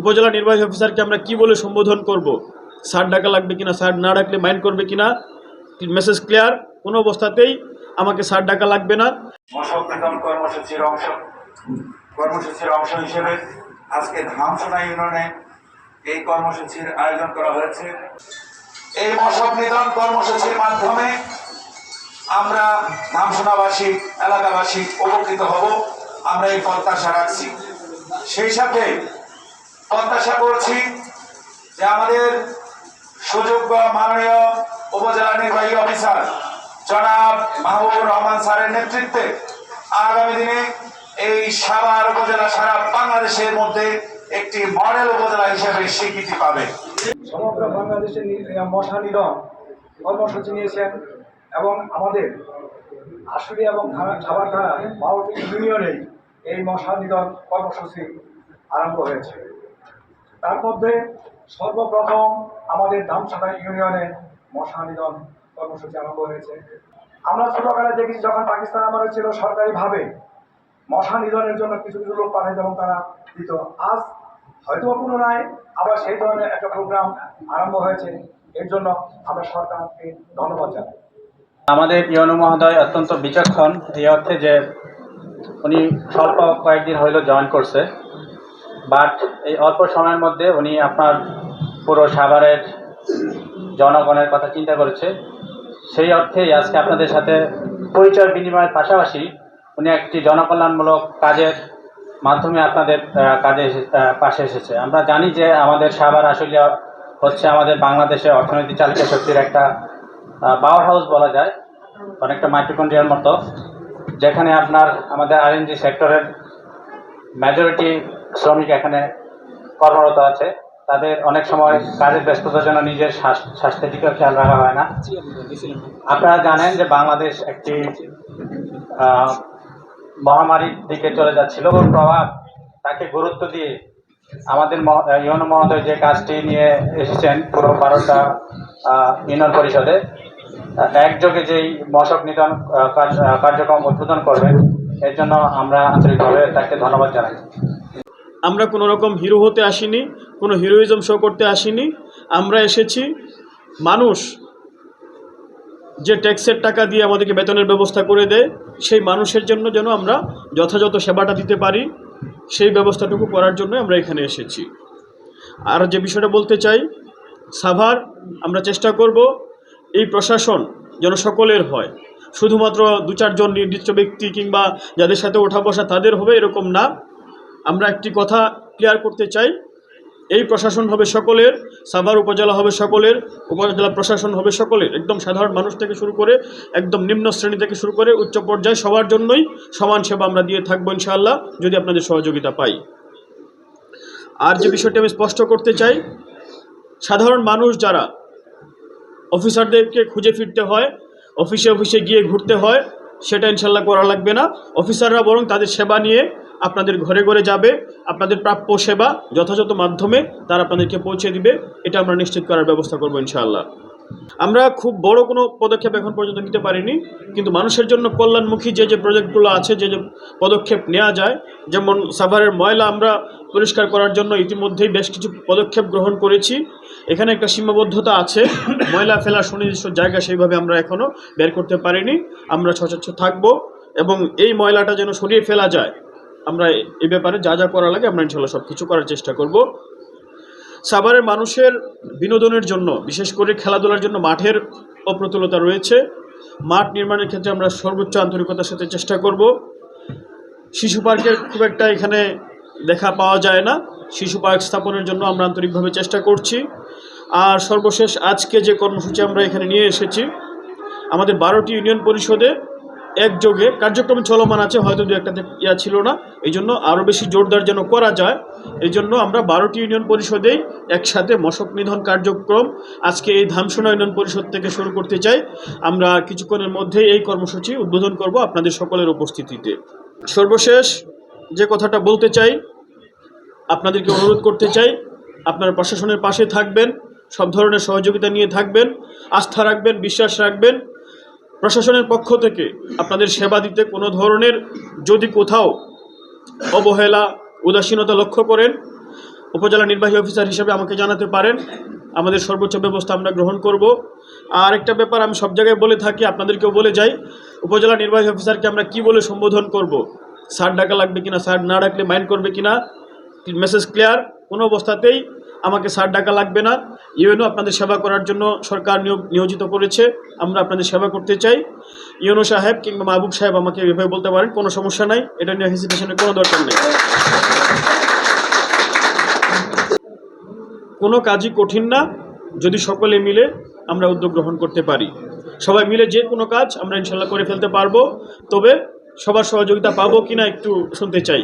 উপজেলা নির্বাহী অফিসারকে আমরা কি বলে সম্বোধন করব? স্যার ডাকা লাগবে কিনা, স্যার না ডাকলে মাইন্ড করবে কিনা? Message clear? কোনো অবস্থাতেই আমাকে স্যার ডাকা লাগবে না। কর্মসূচির অংশ কর্মসূচির অংশ হিসেবে আজকে ধামসোনা ইউনিয়নে এই কর্মসূচির আয়োজন করা হয়েছে। এই মশক নিধন কর্মসূচির মাধ্যমে আমরা ধামসোনাবাসী, এলাকাবাসী উপকৃত হব। আমরা এই প্রত্যাশা রাখছি। সেই সাথে প্রত্যাশা করছি যে আমাদের সুযোগ্য মাননীয় উপজেলা নির্বাহী অফিসার জনাব মাহবুবুর রহমান স্যারের নেতৃত্বে আগামী দিনে এই সাভার উপজেলা, সারা বাংলাদেশের মধ্যে একটি মডেল উপজেলা হিসেবে স্বীকৃতি পাবে। সমগ্র বাংলাদেশে মশা নিধন কর্মসূচি নিয়েছেন এবং আমাদের আশুরি এবং সাভার থানা বারোটি ইউনিয়নে এই মশা নিধন কর্মসূচি আরম্ভ হয়েছে। তার মধ্যে সর্বপ্রথম আমাদের ধামসাটা ইউনিয়নে মশা নিধন কর্মসূচি আরম্ভ হয়েছে। আমরা ছোটকালে দেখেছি যখন পাকিস্তান আমাদের ছিল সরকারিভাবে মশা নিধনের জন্য কিছু কিছু লোক পাঠাইত এবং তারা দিত। আজ হয়তো পুনরায় আবার সেই ধরনের একটা প্রোগ্রাম আরম্ভ হয়েছে। এর জন্য আমরা সরকারকে ধন্যবাদ জানাই। আমাদের ইয়নু মহোদয় অত্যন্ত বিচক্ষণ। এই অর্থে যে উনি স্বল্প কয়েকদিন হইল জয়েন করছে। বাট এই অল্প সময়ের মধ্যে উনি আপনার পুরো সাভারের জনগণের কথা চিন্তা করেছে। সেই অর্থেই আজকে আপনাদের সাথে পরিচয় বিনিময়ের পাশাপাশি উনি একটি জনকল্যাণমূলক কাজের মাধ্যমে আপনাদের কাজে পাশে এসেছে। আমরা জানি যে আমাদের সাভার আসলে হচ্ছে আমাদের বাংলাদেশের অর্থনৈতিক চালিকা শক্তির একটা পাওয়ার হাউস বলা যায়। অনেকটা মাইক্রোকন্ড্রিয়ার মতো। যেখানে আপনার আমাদের আরএনজি সেক্টরের মেজরিটি শ্রমিক এখানে কর্মরত আছে। তাদের অনেক সময় কাজের ব্যস্ততার জন্য নিজের স্বাস্থ্যের দিকেও খেয়াল রাখা হয় না। আপনারা জানেন যে বাংলাদেশ একটি মহামারীর দিকে চলে যাচ্ছিল প্রভাব তাকে গুরুত্ব দিয়ে আমাদের ইউনো মহোদয় যে কাজটি নিয়ে এসেছেন পুরো বারোটা ইউনিয়ন পরিষদে একযোগে যেই মশক নিধন কার্যক্রম উদ্বোধন করবেন এর জন্য আমরা আন্তরিকভাবে তাকে ধন্যবাদ জানাই। আমরা কোনো রকম হিরো হতে আসিনি, কোনো হিরোইজম শো করতে আসিনি। আমরা এসেছি, মানুষ যে ট্যাক্সের টাকা দিয়ে আমাদেরকে বেতনের ব্যবস্থা করে দেয়, সেই মানুষের জন্য যেন আমরা যথাযথ সেবাটা দিতে পারি, সেই ব্যবস্থাটুকু করার জন্য আমরা এখানে এসেছি। আর যে বিষয়টা বলতে চাই, সাভার, আমরা চেষ্টা করব এই প্রশাসন যেন সকলের হয়। শুধুমাত্র দু চারজন নির্দিষ্ট ব্যক্তি কিংবা যাদের সাথে ওঠা বসা তাদের হবে এরকম না। আমরা একটি কথা ক্লিয়ার করতে চাই। এই প্রশাসন হবে সকলের, সাভার উপজেলা হবে সকলের, উপজেলা প্রশাসন হবে সকলের। একদম সাধারণ মানুষ থেকে শুরু করে, একদম নিম্ন শ্রেণি থেকে শুরু করে উচ্চ পর্যায়ে সবার জন্যই সমান সেবা আমরা দিয়ে থাকব ইনশাআল্লাহ, যদি আপনাদের সহযোগিতা পাই। আর যে বিষয়টি আমি স্পষ্ট করতে চাই, সাধারণ মানুষ যারা অফিসারদেরকে খুঁজে ফিরতে হয়, অফিসে অফিসে গিয়ে ঘুরতে হয়, সেটা ইনশাল্লাহ করা লাগবে না। অফিসাররা বরং তাদের সেবা নিয়ে আপনাদের ঘরে ঘরে যাবে, আপনাদের প্রাপ্য সেবা যথাযথ মাধ্যমে তারা আপনাদেরকে পৌঁছে দিবে, এটা আমরা নিশ্চিত করার ব্যবস্থা করব ইনশাআল্লাহ। আমরা খুব বড় কোনো পদক্ষেপ এখন পর্যন্ত নিতে পারিনি, কিন্তু মানুষের জন্য কল্যাণমুখী যে যে প্রজেক্টগুলো আছে, যে যে পদক্ষেপ নেওয়া যায়, যেমন সাভারের ময়লা আমরা পরিষ্কার করার জন্য ইতিমধ্যেই বেশ কিছু পদক্ষেপ গ্রহণ করেছি। এখানে একটা সীমাবদ্ধতা আছে, ময়লা ফেলার সুনির্দিষ্ট জায়গা সেইভাবে আমরা এখনও বের করতে পারিনি, আমরা সচেচ্ছ থাকব এবং এই ময়লাটা যেন সরিয়ে ফেলা যায়। আমরা এ ব্যাপারে যা যা করা লাগে আমরা ইনশাল্লাহ সব কিছু করার চেষ্টা করব। সাভারের মানুষের বিনোদনের জন্য, বিশেষ করে খেলাধুলার জন্য মাঠের অপ্রতুলতা রয়েছে। মাঠ নির্মাণের ক্ষেত্রে আমরা সর্বোচ্চ আন্তরিকতার সাথে চেষ্টা করব। শিশু পার্কের খুব একটা এখানে দেখা পাওয়া যায় না। শিশু পার্ক স্থাপনের জন্য আমরা আন্তরিকভাবে চেষ্টা করছি। আর সর্বশেষ আজকে যে কর্মসূচি আমরা এখানে নিয়ে এসেছি, আমাদের বারোটি ইউনিয়ন পরিষদে একযোগে কার্যক্রম চলমান আছে, হয়তো দু একটাতে ইয়া ছিল না। এই জন্য আরও বেশি জোরদার যেন করা যায়। এই জন্য আমরা বারোটি ইউনিয়ন পরিষদেই একসাথে মশক নিধন কার্যক্রম আজকে এই ধামসোনা ইউনিয়ন পরিষদ থেকে শুরু করতে চাই। আমরা কিছুক্ষণের মধ্যেই এই কর্মসূচি উদ্বোধন করব আপনাদের সকলের উপস্থিতিতে। সর্বশেষ যে কথাটা বলতে চাই, আপনাদেরকে অনুরোধ করতে চাই, আপনারা প্রশাসনের পাশে থাকবেন, সব ধরনের সহযোগিতা নিয়ে থাকবেন, আস্থা রাখবেন, বিশ্বাস রাখবেন। প্রশাসনের পক্ষ থেকে আপনাদের সেবা দিতে কোনো ধরনের যদি কোথাও অবহেলা, উদাসীনতা লক্ষ্য করেন, উপজেলা নির্বাহী অফিসার হিসেবে আমাকে জানাতে পারেন। আমাদের সর্বোচ্চ ব্যবস্থা আমরা গ্রহণ করব। আর একটা ব্যাপার আমি সব জায়গায় বলে থাকি, আপনাদেরকেও বলে যাই, উপজেলা নির্বাহী অফিসারকে আমরা কি বলে সম্বোধন করব? স্যার ডাকা লাগবে কিনা? স্যার না ডাকলে মাইন্ড করবে কিনা? Message clear? কোনো অবস্থাতেই আমাকে স্যার ডাকা লাগবে না। ইউএনও আপনাদের সেবা করার জন্য সরকার নিয়োগ নিয়োজিত করেছে। আমরা আপনাদের সেবা করতে চাই। ইউএনও সাহেব কিংবা মাহবুব সাহেব আমাকে এভাবে বলতে পারেন, কোনো সমস্যা নাই। এটা নিয়ে হেসিটেশনের কোনো দরকার নেই। কোনো কাজই কঠিন না। যদি সকলে মিলে আমরা উদ্যোগ গ্রহণ করতে পারি। সবাই মিলে যে কোনো কাজ আমরা ইনশাল্লাহ করে ফেলতে পারব। তবে সবার সহযোগিতা পাবো কিনা একটু শুনতে চাই।